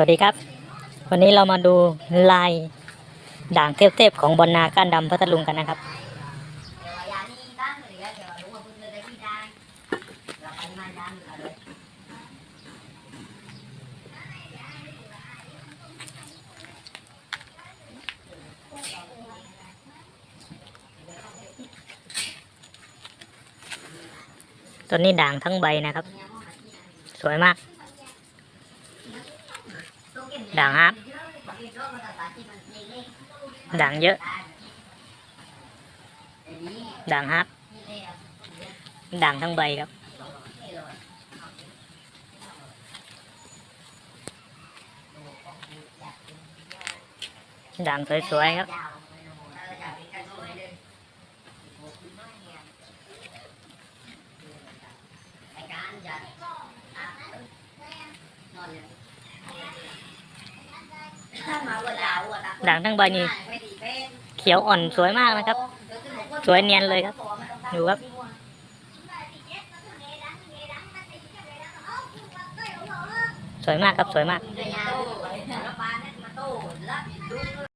วัสดีครับ วันนี้เรามาดูลายด่างเทพๆของบอลนาก้านดำพัทลุงกันนะครับตัวนี้ด่างทั้งใบนะครับ สวยมาก ด่างฮาร์ปด่างเยอะ ด่างฮาร์ปด่างทั้งใบครับ ด่างสวยๆครับ ด่างทั้งใบนี่เขียวอ่อนสวยมากนะครับ สวยเนียนเลยครับดูครับสวยมากครับสวยมาก